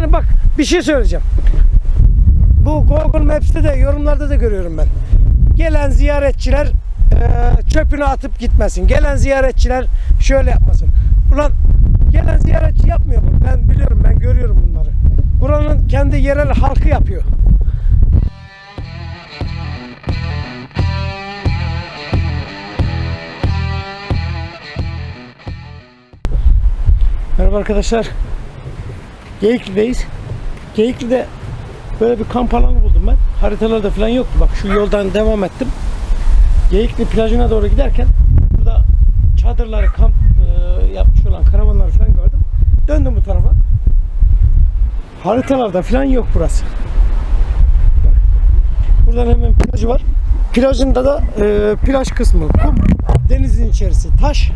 Yani bak bir şey söyleyeceğim. Bu Google Maps'te de yorumlarda da görüyorum ben. Gelen ziyaretçiler e, çöpünü atıp gitmesin. Gelen ziyaretçiler şöyle yapmasın. Ulan gelen ziyaretçi yapmıyor bunu. Ben biliyorum ben görüyorum bunları. Buranın kendi yerel halkı yapıyor. Merhaba arkadaşlar. Geyikli'deyiz. Geyikli'de böyle bir kamp alanı buldum ben. Haritalarda falan yoktu. Bak şu yoldan devam ettim. Geyikli plajına doğru giderken burada çadırları, kamp e, yapmış olan karavanları falan gördüm. Döndüm bu tarafa. Haritalarda falan yok burası. Buradan hemen plajı var. Plajında da e, plaj kısmı kum, denizin içerisi taş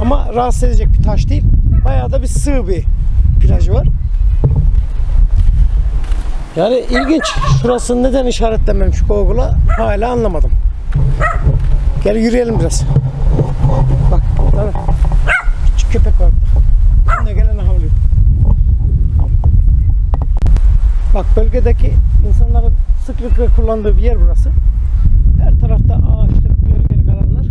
ama rahatsız edecek bir taş değil. Bayağı da bir sığ bir plajı var. Yani ilginç. Şurası neden işaretlenmemiş Google'a hala anlamadım. Gel yürüyelim biraz. Bak burada küçük köpek var burada. Ne gelene havlıyor. Bak bölgedeki insanların sıklıkla kullandığı bir yer burası. Her tarafta ağaçlık, gölgelik alanlar.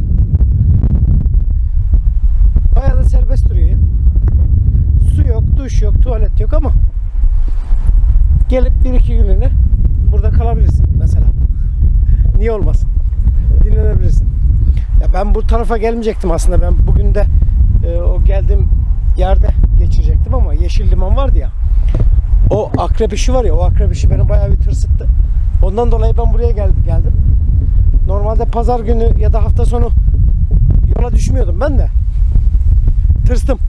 Bayağı da serbest duruyor ya. Su yok, duş yok, tuvalet yok ama gelip bir iki günlüğüne burada kalabilirsin mesela. Niye olmasın? Dinlenebilirsin. Ya ben bu tarafa gelmeyecektim aslında. Ben bugün de e, o geldiğim yerde geçirecektim ama Yeşil Liman vardı ya. O akrep işi var ya, o akrep işi beni bayağı bir tırsıttı. Ondan dolayı ben buraya gel geldim. Normalde pazar günü ya da hafta sonu yola düşmüyordum ben de. Tırstım.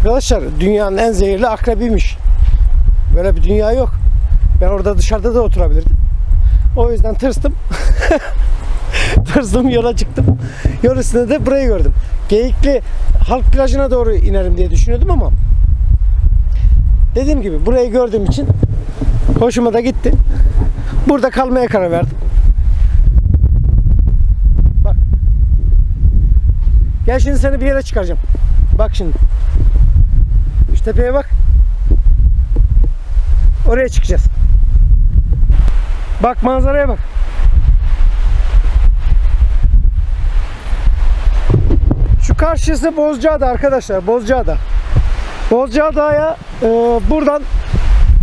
Arkadaşlar dünyanın en zehirli akrebiymiş. Böyle bir dünya yok. Ben orada dışarıda da oturabilirdim. O yüzden tırstım. tırstım yola çıktım. Yol üstünde de burayı gördüm. Geyikli halk plajına doğru inerim diye düşünüyordum ama dediğim gibi burayı gördüğüm için hoşuma da gitti. Burada kalmaya karar verdim. Bak. Gel şimdi seni bir yere çıkaracağım. Bak şimdi. Şu tepeye bak. Oraya çıkacağız. Bak manzaraya bak. Şu karşısı Bozcaada arkadaşlar. Bozcaada. Bozcaada'ya e, buradan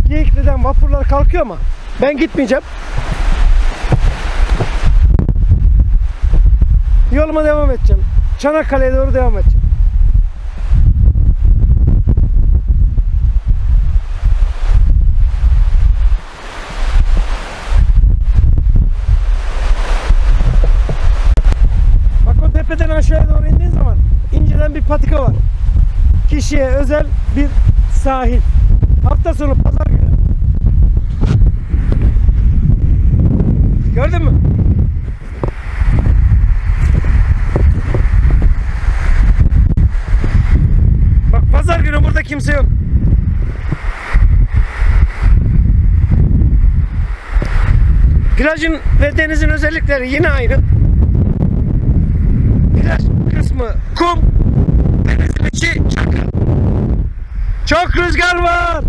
Geyikli'den vapurlar kalkıyor ama ben gitmeyeceğim. Yoluma devam edeceğim. Çanakkale'ye doğru devam edeceğim. Bak o tepeden aşağıya doğru indiğin zaman inceden bir patika var. Kişiye özel bir sahil. Hafta sonu pazar günü. Gördün mü? Bak pazar günü burada kimse yok. Plajın ve denizin özellikleri yine aynı. Kısmı kum, denizin içi çakıl. Çok rüzgar var.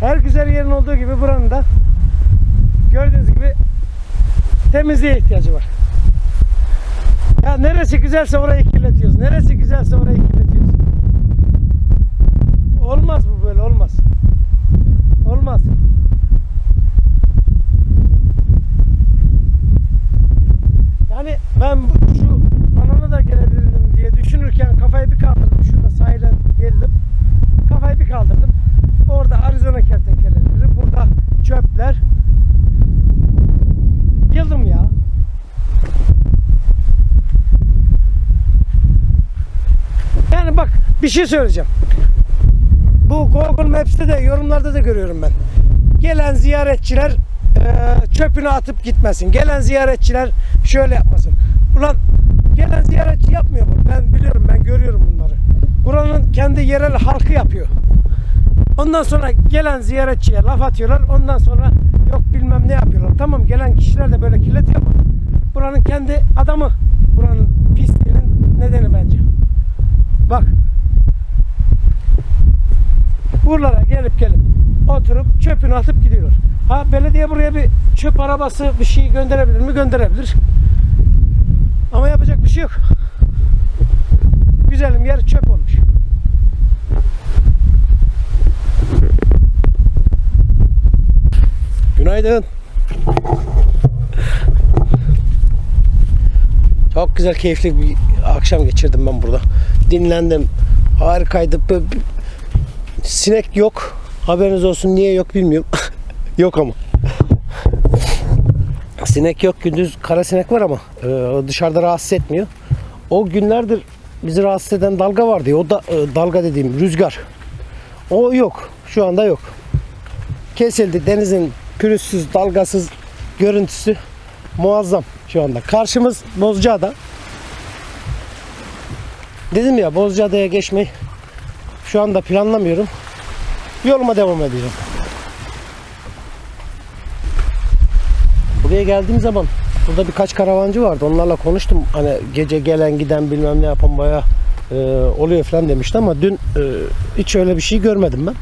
Her güzel yerin olduğu gibi buranın da gördüğünüz gibi temizliğe ihtiyacı var. Ya neresi güzelse orayı kirletiyoruz. Neresi güzelse orayı kirletiyoruz. Olmaz bu böyle. Olmaz. Yani ben bu- şu alana da gelebilirdim diye düşünürken kafayı bir kaldırdım. Şurada sahile geldim. Kafayı bir kaldırdım. Orada Arizona kertenkeleleri, burada çöpler. Yıldım ya. Yani bak bir şey söyleyeceğim. Bu Google Maps'te de yorumlarda da görüyorum ben. Gelen ziyaretçiler e, çöpünü atıp gitmesin. Gelen ziyaretçiler şöyle yapmasın. Ulan gelen ziyaretçi yapmıyor bunu. Ben biliyorum ben görüyorum bunları. Buranın kendi yerel halkı yapıyor. Ondan sonra gelen ziyaretçiye laf atıyorlar. Ondan sonra yok bilmem ne yapıyorlar. Tamam gelen kişiler de böyle kirletiyor ama buranın kendi adamı buranın pisliğinin nedeni bence. Buralara gelip gelip oturup çöpünü atıp gidiyorlar. Ha belediye buraya bir çöp arabası bir şey gönderebilir mi? Gönderebilir. Ama yapacak bir şey yok. Güzelim yer çöp olmuş. Günaydın. Çok güzel keyifli bir akşam geçirdim ben burada. Dinlendim. Harikaydı. Sinek yok. Haberiniz olsun niye yok bilmiyorum. yok ama. Sinek yok. Gündüz kara sinek var ama e, dışarıda rahatsız etmiyor. O günlerdir bizi rahatsız eden dalga vardı. ya, O da e, dalga dediğim rüzgar. O yok. Şu anda yok. Kesildi. Denizin pürüzsüz, dalgasız görüntüsü muazzam şu anda. Karşımız Bozcaada. Dedim ya Bozcaada'ya geçmeyi şu anda planlamıyorum. Yoluma devam ediyorum. Buraya geldiğim zaman burada birkaç karavancı vardı. Onlarla konuştum. Hani gece gelen giden bilmem ne yapan baya oluyor falan demişti ama dün e, hiç öyle bir şey görmedim ben.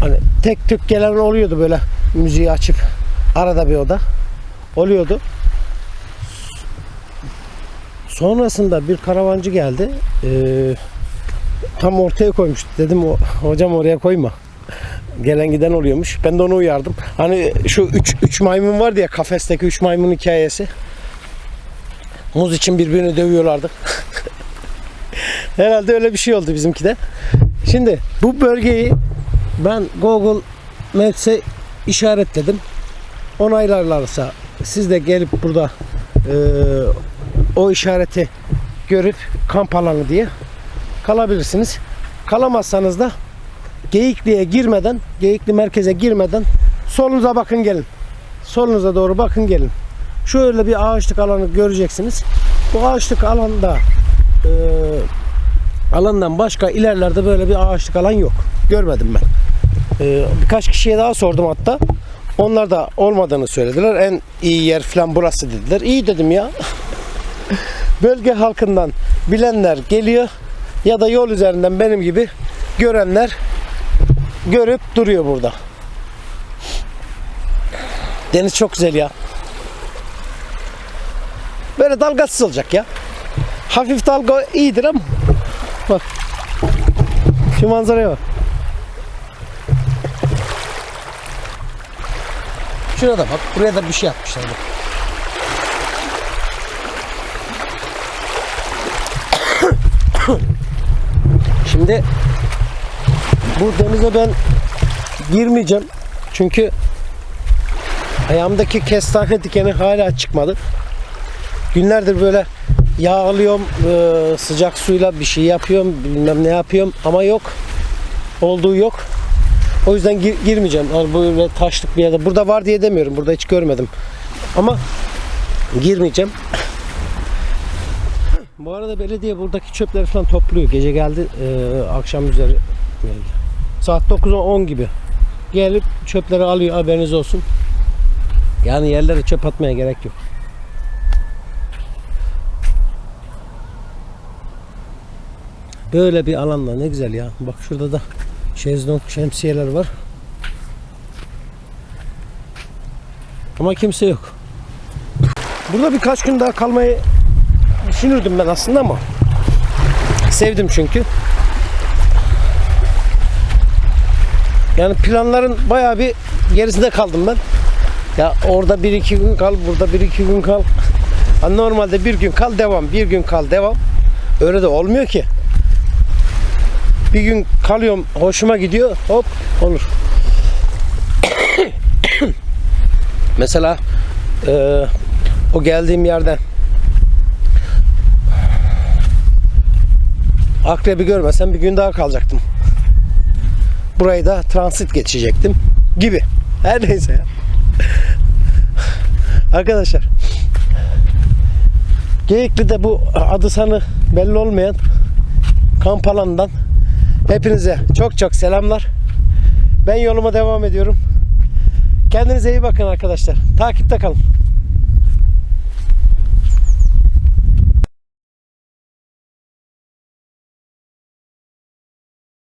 Hani tek tük gelen oluyordu böyle müziği açıp arada bir oda oluyordu. Sonrasında bir karavancı geldi. Ee, tam ortaya koymuştu. Dedim o hocam oraya koyma. Gelen giden oluyormuş. Ben de onu uyardım. Hani şu üç, üç maymun vardı ya kafesteki üç maymun hikayesi. Muz için birbirini dövüyorlardı. Herhalde öyle bir şey oldu bizimki de. Şimdi bu bölgeyi ben Google Maps'e işaretledim. Onaylarlarsa siz de gelip burada e, o işareti görüp kamp alanı diye kalabilirsiniz. Kalamazsanız da Geyikli'ye girmeden, Geyikli merkeze girmeden solunuza bakın gelin. Solunuza doğru bakın gelin. Şöyle bir ağaçlık alanı göreceksiniz. Bu ağaçlık alanda e, alandan başka ilerlerde böyle bir ağaçlık alan yok. Görmedim ben. E, birkaç kişiye daha sordum hatta. Onlar da olmadığını söylediler. En iyi yer falan burası dediler. İyi dedim ya. Bölge halkından bilenler geliyor ya da yol üzerinden benim gibi görenler görüp duruyor burada. Deniz çok güzel ya. Böyle dalgasız olacak ya. Hafif dalga iyidir ama bak. Şu manzaraya bak. Şurada bak. Buraya da bir şey yapmışlar. Bak. Şimdi bu denize ben girmeyeceğim. Çünkü ayağımdaki kestane dikeni hala çıkmadı. Günlerdir böyle yağ alıyorum, e, sıcak suyla bir şey yapıyorum, bilmem ne yapıyorum ama yok. Olduğu yok. O yüzden gir- girmeyeceğim. Yani böyle taşlık bir yerde. Burada var diye demiyorum. Burada hiç görmedim. Ama girmeyeceğim. Bu arada belediye buradaki çöpleri falan topluyor. Gece geldi, e, akşam üzeri geldi. Saat 9-10 gibi. Gelip çöpleri alıyor haberiniz olsun. Yani yerlere çöp atmaya gerek yok. Böyle bir alanda ne güzel ya. Bak şurada da şezlong şemsiyeler var. Ama kimse yok. Burada birkaç gün daha kalmayı düşünürdüm ben aslında ama sevdim çünkü. Yani planların bayağı bir gerisinde kaldım ben. Ya orada bir iki gün kal, burada bir iki gün kal. Normalde bir gün kal devam, bir gün kal devam. Öyle de olmuyor ki. Bir gün kalıyorum, hoşuma gidiyor, hop olur. Mesela eee, o geldiğim yerden akrebi görmesem bir gün daha kalacaktım. Burayı da transit geçecektim gibi. Her neyse ya. Arkadaşlar Geyikli'de bu adı sanı belli olmayan kamp alanından hepinize çok çok selamlar. Ben yoluma devam ediyorum. Kendinize iyi bakın arkadaşlar. Takipte kalın.